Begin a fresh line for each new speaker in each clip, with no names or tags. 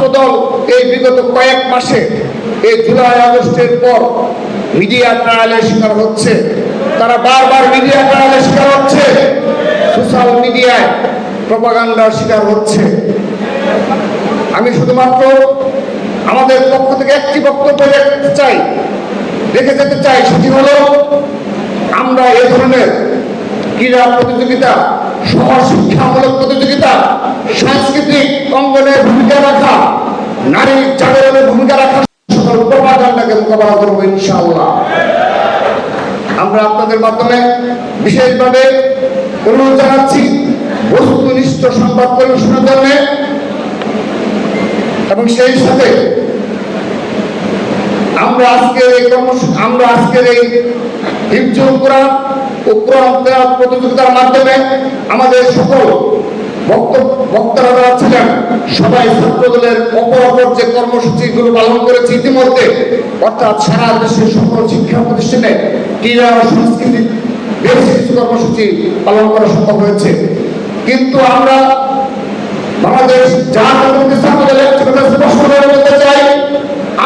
ছাত্রদল এই বিগত কয়েক মাসে এই জুলাই আগস্টের পর মিডিয়া ট্রায়ালের শিকার হচ্ছে। তারা বারবার মিডিয়া ট্রায়ালের শিকার হচ্ছে। সোশ্যাল মিডিয়ায় প্রপাগান্ডার শিকার হচ্ছে। আমি শুধুমাত্র আমাদের পক্ষ থেকে একটি বক্তব্য রাখতে চাই। রেখে যেতে চাই সেটি হলো, আমরা এ ধরনের ক্রীড়া প্রতিযোগিতা, সহশিক্ষামূলক প্রতিযোগিতা সাংস্কৃতিক অঙ্গনে ভূমিকা রাখা নারী জাগরণের ভূমিকা রাখা সকল প্রপাগান্ডাকে মোকাবেলা করব ইনশাআল্লাহ। আমরা আপনাদের মাধ্যমে বিশেষভাবে অনুরোধ জানাচ্ছি, বস্তুনিষ্ঠ সংবাদ পরিবেশনের জন্য এবং সেই সাথে আমরা আজকের এই আমরা আজকের এই হিফজুল কোরআন ও কোরআন প্রতিযোগিতার মাধ্যমে আমাদের সকল বক্তারা ছিলেন। সবাই ছাত্র দলের অপর অপর যে কর্মসূচিগুলো পালন করেছে ইতিমধ্যে, অর্থাৎ সারা দেশের সকল শিক্ষা প্রতিষ্ঠানে ক্রীড়া ও সংস্কৃতি বেশ কিছু কর্মসূচি পালন করা সম্ভব হয়েছে। কিন্তু আমরা বাংলাদেশ জাতীয় ছাত্র দলের স্পষ্ট করে বলতে চাই,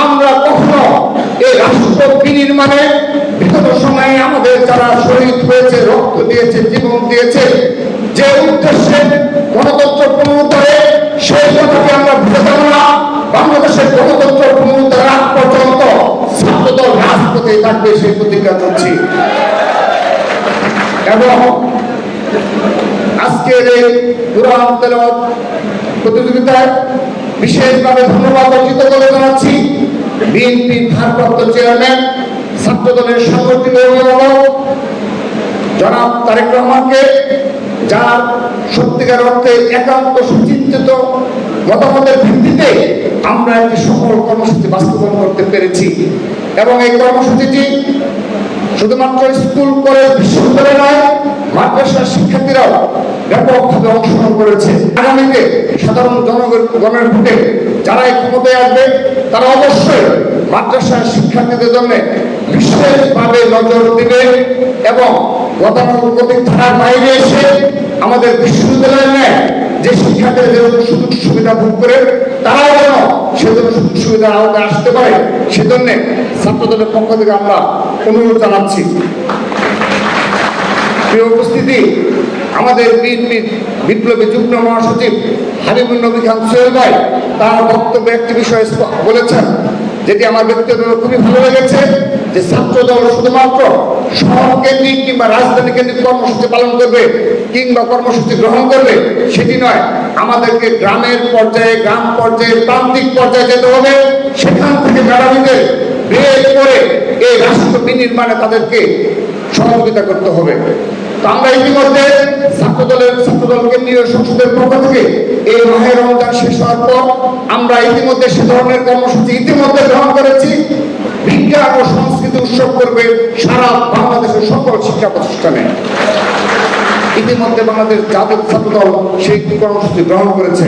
আমরা কখনো এই রাষ্ট্র বিনির্মাণে বিগত সময়ে আমাদের যারা শহীদ হয়েছে, রক্ত দিয়েছে, জীবন দিয়েছে যে উদ্দেশ্যে গণতন্ত্র পুনরুদ্ধারে সেই কথাকে আমরা ভুলে যাব না। বাংলাদেশের গণতন্ত্র পুনরুদ্ধারের আগ পর্যন্ত ছাত্রদল, রাজপথে থাকবে সেই প্রতিজ্ঞা করছি। এবং আজকের এই কোরআন প্রতিযোগিতায় বিশেষভাবে ধন্যবাদ অর্জিত করে জানাচ্ছি। বিএনপি ভারপ্রাপ্ত চেয়ারম্যান ছাত্র দলের সংগঠিত অভিভাবক জনাব তারেক রহমানকে যার সত্যিকার অর্থে একান্ত সুচিন্তিত মতামতের ভিত্তিতে আমরা একটি সফল কর্মসূচি বাস্তবায়ন করতে পেরেছি। এবং এই কর্মসূচিটি শুধুমাত্র স্কুল, কলেজ, বিশ্ববিদ্যালয় নয়, মাদ্রাসার শিক্ষার্থীরাও ব্যাপকভাবে অংশগ্রহণ করেছে। আগামীতে সাধারণ জনগণের ভোটে যারা এই ক্ষমতায় আসবে, তারা অবশ্যই মাদ্রাসার শিক্ষার্থীদের জন্য বিশেষভাবে নজর দিবে এবং গতানুগতিক ধারার বাইরে এসে আমাদের বিশ্ববিদ্যালয়ের নেয় যে শিক্ষার্থীরা সুযোগ সুবিধা ভোগ করে, তারাও যেন সেজন্য সুযোগ সুবিধার আওতায় আসতে পারে, সেজন্য ছাত্রদলের পক্ষ থেকে আমরা অনুরোধ জানাচ্ছি। উপস্থিতি, আমাদের বিএনপি বিপ্লবী যুগ্ম মহাসচিব হাবিবুল নবী খান সোহেল ভাই, তার বক্তব্যে একটি বিষয় বলেছেন, যেটি আমার ব্যক্তিগত খুবই ভালো লেগেছে, যে ছাত্র দল শুধুমাত্র শহর কেন্দ্রিক কিংবা রাজধানী কেন্দ্রিক কর্মসূচি পালন করবে কিংবা কর্মসূচি গ্রহণ করবে, সেটি নয়। আমাদেরকে গ্রামের পর্যায়ে, গ্রাম পর্যায়ে, প্রান্তিক পর্যায়ে যেতে হবে। সেখান থেকে মেধাবীদের বের করে এই রাষ্ট্র বিনির্মাণে তাদেরকে সহযোগিতা করতে হবে। তো আমরা ইতিমধ্যে ছাত্রদলের ছাত্রদল কেন্দ্রীয় সংসদের পক্ষ থেকে এই মাহে রমজান শেষ হওয়ার পর আমরা ইতিমধ্যে সে ধরনের কর্মসূচি ইতিমধ্যে গ্রহণ করেছি। বিজ্ঞান ও সংস্কৃতি উৎসব করবে সারা বাংলাদেশের সকল শিক্ষা প্রতিষ্ঠানে। ইতিমধ্যে বাংলাদেশ জাতীয় ছাত্র দল সেই কর্মসূচি গ্রহণ করেছে।